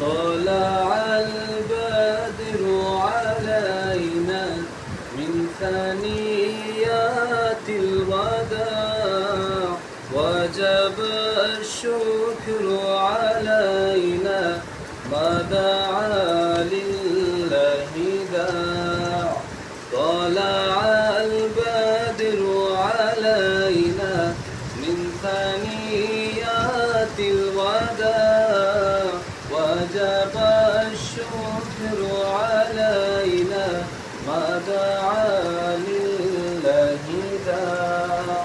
طلع البدر علينا من ثنيات الوداع وجب الشكر علينا الشكر علينا ما دعا لله داع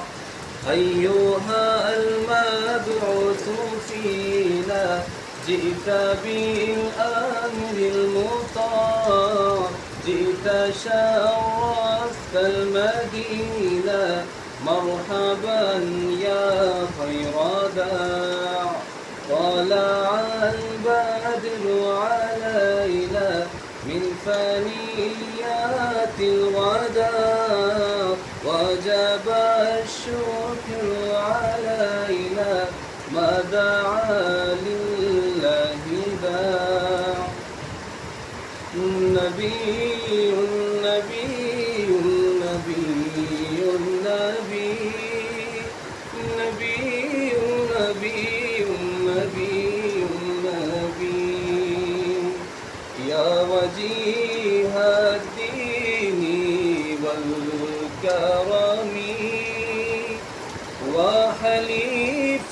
أيها المبعوث فينا جئت بالأمر المطاع جئت شرفت المدينة. مرحبا يا خير داع. طلع فنيات الغداء وجب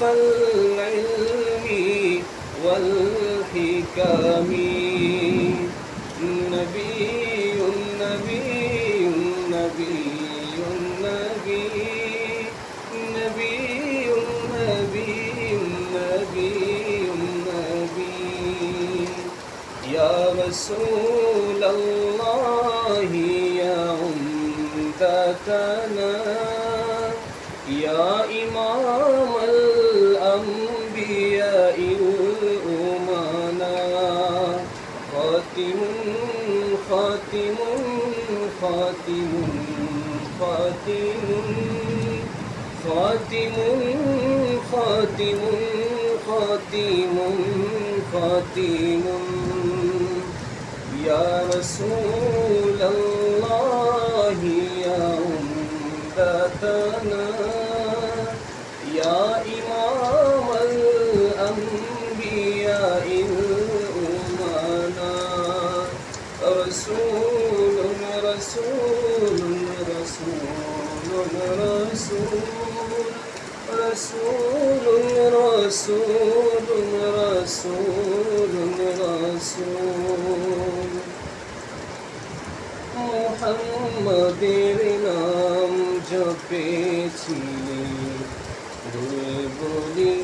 العلم والحكم نبي نبي نبي نبي نبي. نبي نبي نبي. يا رسول خاتم خاتم خاتم خاتم خاتم خاتم يا رسول الله يا أمتنا يا إمام الأنبياء الأمنا رسول رسول رسول رسول رسول رسول رسول মোহাম্মদের নাম জপেছিলি বলি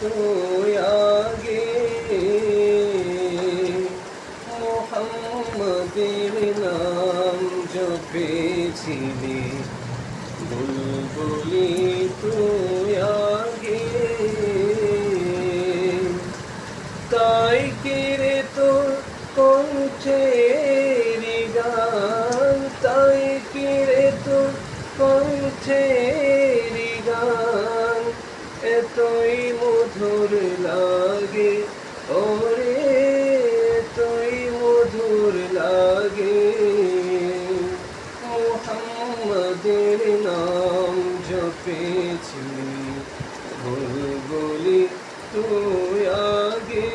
তো আগে মোহাম্মদের নাম জপেছিলি বুলবুলি তুমি মোহাম্মদের নাম জপেছি। বুলবুলি তুই আগে।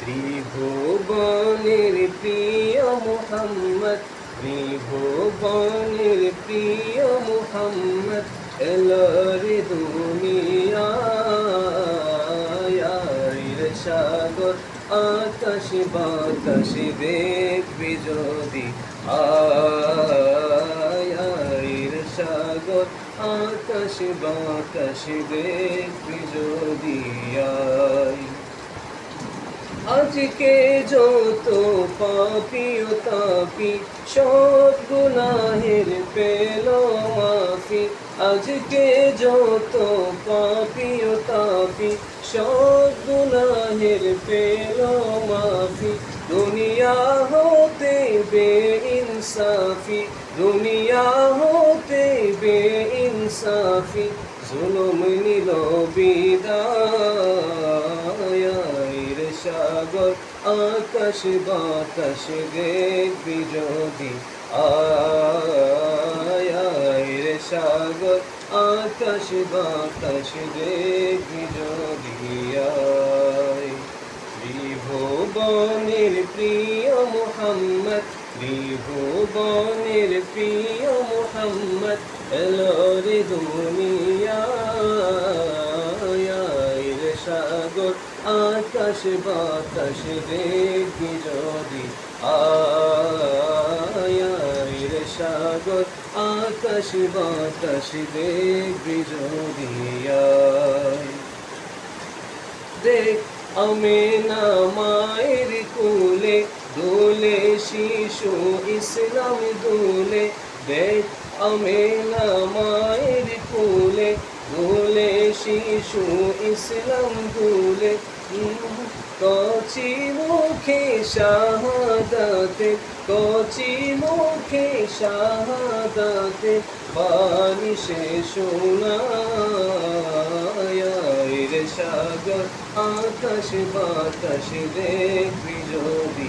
ত্রিভুবনের প্রিয় মোহাম্মদ, ত্রিভুবনের প্রিয় মোহাম্মদ এলরে দুনিয়ার সাগর। আকাশ বাতাস দেখবি যদি আয়ের সাগর। আকাশ বাতাস দেখবি যদি আজকে যত পাপি ও তাপি, সব গুনাহের পেল মাফি। আজকে যত পাপি ও তাপি সব গুনাহের পেল মাফি দুনিয়া হতে বে ইনসাফি দুনিয়া হতে বে ইনসাফি জুলুম নিল বিদায়ের সাগর, আকাশ বাতাস দেখবি যদি আয়ের সাগর, আকাশ বাতাস দেখবি যদি আয় ত্রিভুবনের প্রিয় মোহাম্মদ ত্রিভুবনের প্রিয় মোহাম্মদ দুনিয়ায় রে সাগর, আকাশ বাতাস দেখবি যদি আয় রে সাগর, আকাশ বাতাস যদি আয়। দেখ, আমেনা মায়ের কোলে দোলে শিশু ইসলাম দোলে দেখ আমেনা মায়ের কোলে দোলে শিশু ইসলাম দোলে কচি মুখে শাহাদাতে, কচি মুখে শাহাদাতে, বাণী সে শোনায় সাগর, আকাশ বাতাস দেখবি যদি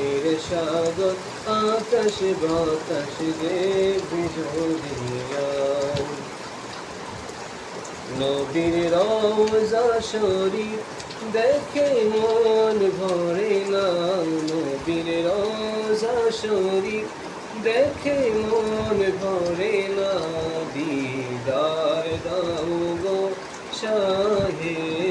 সাগর আকাশ বাতাস দেখবি যদি আয় নবীর রওজা শরীফ দেখে মন ভরে না। নবীর রওজা শরীফ দেখে মন ভরে না। দিদার দাও গো শাহে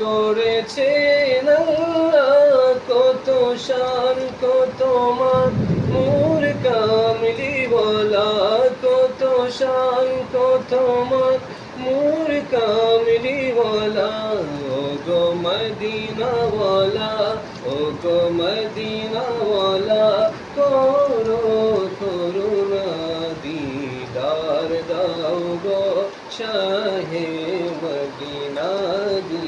করেছে কত শান কত মোর। কামলি বলা, কত শান কত মোর। কামলি বলা ও গো মদিনা বলা ও গো মদিনা বলা করো করুণা দিদার দাও গো শাহে মদিনা দিদার